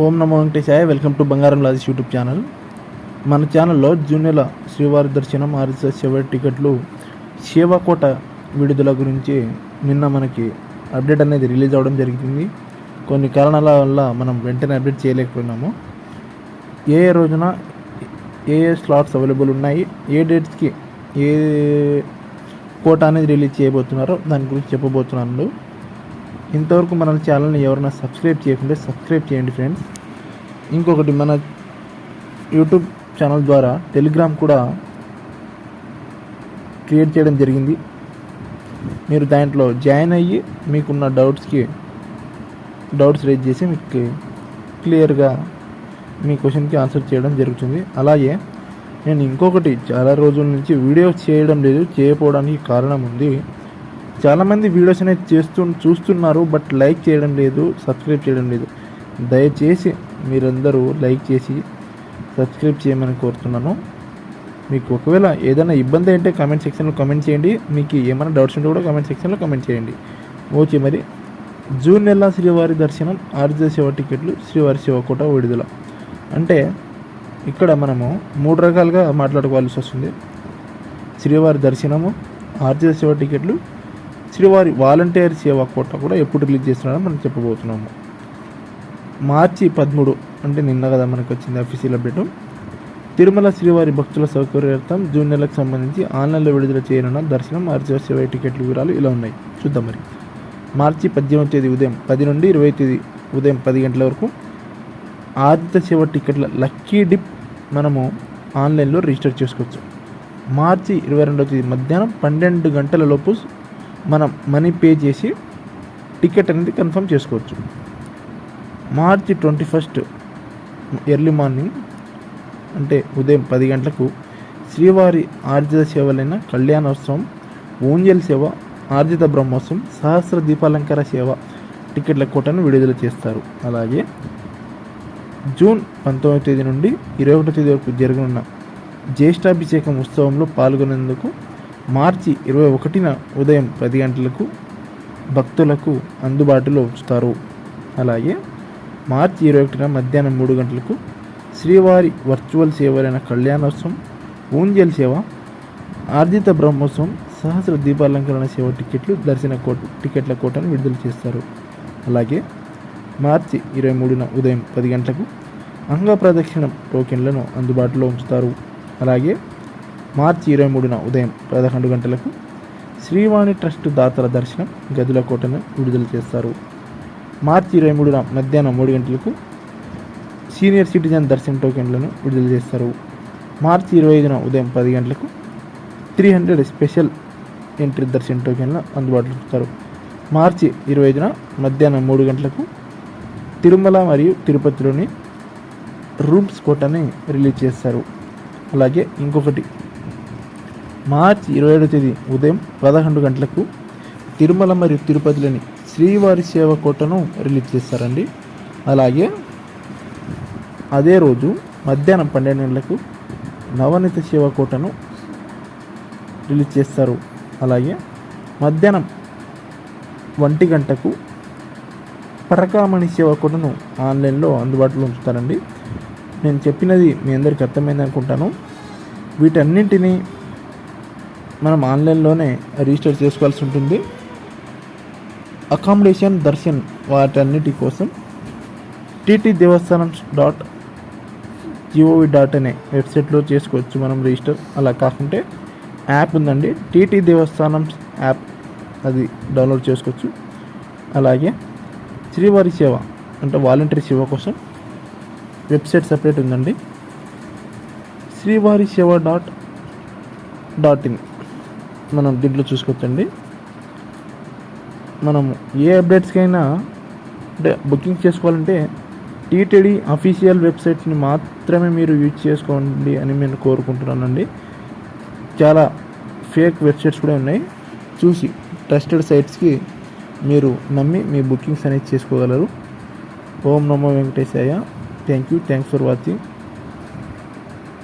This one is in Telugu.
ఓం నమో వెంకటేశాయ వెల్కమ్ టు బంగారం లాజిస్ యూట్యూబ్ ఛానల్. మన ఛానల్లో జూనియర్ల శ్రీవారి దర్శనం ఆర్ఎస్ శివ టికెట్లు శివకోట విడుదల గురించి నిన్న మనకి అప్డేట్ అనేది రిలీజ్ అవ్వడం జరిగింది. కొన్ని కారణాల వల్ల మనం వెంటనే అప్డేట్ చేయలేకపోయినాము. ఏ ఏ రోజున ఏ ఏ స్లాట్స్ అవైలబుల్ ఉన్నాయి ఏ డేట్స్కి ఏ కోట అనేది రిలీజ్ చేయబోతున్నారో దాని గురించి చెప్పబోతున్నాను. ఇంతవరకు మన ఛానల్ని ఎవరైనా సబ్స్క్రైబ్ చేయకుంటే సబ్స్క్రైబ్ చేయండి ఫ్రెండ్స్. ఇంకొకటి మన యూట్యూబ్ ఛానల్ ద్వారా టెలిగ్రామ్ కూడా క్రియేట్ చేయడం జరిగింది. మీరు దాంట్లో జాయిన్ అయ్యి మీకున్న డౌట్స్కి డౌట్స్ రేజ్ చేసి మీకు క్లియర్గా మీ క్వశ్చన్కి ఆన్సర్ చేయడం జరుగుతుంది. అలాగే నేను ఇంకొకటి చాలా రోజుల నుంచి వీడియో చేయడం లేదు చేయకపోవడానికి కారణం ఉంది. చాలామంది వీడియోస్ అనేది చేస్తూ చూస్తున్నారు బట్ లైక్ చేయడం లేదు సబ్స్క్రైబ్ చేయడం లేదు. దయచేసి మీరందరూ లైక్ చేసి సబ్స్క్రైబ్ చేయమని కోరుతున్నాను. మీకు ఒకవేళ ఏదైనా ఇబ్బంది అంటే కామెంట్ సెక్షన్లో కామెంట్ చేయండి. మీకు ఏమైనా డౌట్స్ ఉంటే కూడా కామెంట్ సెక్షన్లో కామెంట్ చేయండి. ఓకే మరి. జూన్ నెల శ్రీవారి దర్శనం ఆర్జే శివ టికెట్లు శ్రీవారి శివకోట విడుదల. అంటే ఇక్కడ మనము మూడు రకాలుగా మాట్లాడుకోవాల్సి వస్తుంది. శ్రీవారి దర్శనము ఆర్జే శివ టికెట్లు శ్రీవారి వాలంటీర్ సేవా కోట కూడా ఎప్పుడు రిలీజ్ చేస్తున్నారో మనం చెప్పబోతున్నాము. మార్చి పదమూడు అంటే నిన్న కదా మనకు వచ్చింది అఫీషియల్ అప్డేట్ తిరుమల శ్రీవారి భక్తుల సౌకర్యార్థం జూన్ నెలకు సంబంధించి ఆన్లైన్లో విడుదల చేయనున్న దర్శనం ఆర్జీఆర్ సేవ టికెట్ల వివరాలు ఇలా ఉన్నాయి. చూద్దాం మరి. మార్చి పద్దెనిమిది తేదీ ఉదయం పది నుండి ఇరవై తేదీ ఉదయం పది గంటల వరకు ఆదిత్య సేవ టికెట్ల లక్కీ డిప్ మనము ఆన్లైన్లో రిజిస్టర్ చేసుకోవచ్చు. మార్చి ఇరవై రెండవ తేదీ మధ్యాహ్నం పన్నెండు గంటల లోపు మనం మనీ పే చేసి టికెట్ అనేది కన్ఫర్మ్ చేసుకోవచ్చు. March twenty first early morning అంటే ఉదయం పది గంటలకు శ్రీవారి ఆర్జిత సేవలైన కళ్యాణోత్సవం ఊంజల్ సేవ ఆర్జిత బ్రహ్మోత్సవం సహస్ర దీపాలంకార సేవ టికెట్ల కోటను విడుదల చేస్తారు. అలాగే జూన్ పంతొమ్మిదవ తేదీ నుండి ఇరవై ఒకటో తేదీ వరకు జరగనున్న జ్యేష్ఠాభిషేకం ఉత్సవంలో పాల్గొనేందుకు మార్చి ఇరవై ఒకటిన ఉదయం పది గంటలకు భక్తులకు అందుబాటులో ఉంచుతారు. అలాగే మార్చి ఇరవై ఒకటిన మధ్యాహ్నం మూడు గంటలకు శ్రీవారి వర్చువల్ సేవలైన కళ్యాణోత్సవం ఊంజల్ సేవ ఆర్జిత బ్రహ్మోత్సవం సహస్ర దీపాలంకరణ సేవ టికెట్లు దర్శన కోట టికెట్ల కోటను విడుదల చేస్తారు. అలాగే మార్చి ఇరవై మూడున ఉదయం పది గంటలకు అంగ ప్రదక్షిణం టోకెన్లను అందుబాటులో ఉంచుతారు. అలాగే మార్చి ఇరవై మూడున ఉదయం పదకొండు గంటలకు శ్రీవాణి ట్రస్ట్ దాతల దర్శనం గదుల కోటను విడుదల చేస్తారు. మార్చి ఇరవై మూడున మధ్యాహ్నం మూడు గంటలకు సీనియర్ సిటిజన్ దర్శన టోకెన్లను విడుదల చేస్తారు. మార్చి ఇరవై ఐదున ఉదయం పది గంటలకు త్రీ హండ్రెడ్ స్పెషల్ ఎంట్రీ దర్శన టోకెన్లు అందుబాటులో ఉంచుతారు. మార్చి ఇరవై ఐదున మధ్యాహ్నం మూడు గంటలకు తిరుమల మరియు తిరుపతిలోని రూమ్స్ కోటని రిలీజ్ చేస్తారు. అలాగే ఇంకొకటి మార్చి ఇరవై ఏడవ తేదీ ఉదయం పదకొండు గంటలకు తిరుమల మరియు తిరుపతిలోని శ్రీవారి సేవ కోటను రిలీజ్ చేస్తారండి. అలాగే అదే రోజు మధ్యాహ్నం పన్నెండు గంటలకు నవనీత సేవ కోటను రిలీజ్ చేస్తారు. అలాగే మధ్యాహ్నం ఒంటి గంటకు పరకామణి సేవ కోటను ఆన్లైన్లో అందుబాటులో ఉంచుతారండి. నేను చెప్పినది మీ అందరికీ అర్థమైంది అనుకుంటాను. వీటన్నింటినీ మనం ఆన్లైన్లోనే రిజిస్టర్ చేసుకోవాల్సి ఉంటుంది. అకామిడేషన్ దర్శన్ వాటన్నిటి కోసం టీటీ దేవస్థానం డాట్ జిఓవి డాట్ అనే వెబ్సైట్లో చేసుకోవచ్చు మనం రిజిస్టర్. అలా కాకుంటే యాప్ ఉందండి. టీటీ దేవస్థానం యాప్ అది డౌన్లోడ్ చేసుకోవచ్చు. అలాగే శ్రీవారి సేవ అంటే వాలంటరీ సేవ కోసం వెబ్సైట్ సపరేట్ ఉందండి. శ్రీవారి సేవ డాట్ డాట్ ఇన్ మనం దీంట్లో చూసుకోవచ్చండి. మనం ఏ అప్డేట్స్కైనా అంటే బుకింగ్ చేసుకోవాలంటే టీటీడీ అఫీషియల్ వెబ్సైట్ని మాత్రమే మీరు యూజ్ చేసుకోండి అని నేను కోరుకుంటున్నానండి. చాలా ఫేక్ వెబ్సైట్స్ కూడా ఉన్నాయి. చూసి ట్రస్టెడ్ సైట్స్కి మీరు నమ్మి మీ బుకింగ్స్ అనేది చేసుకోగలరు. ఓం నమో వెంకటేశాయ. Thank you. Thanks for watching.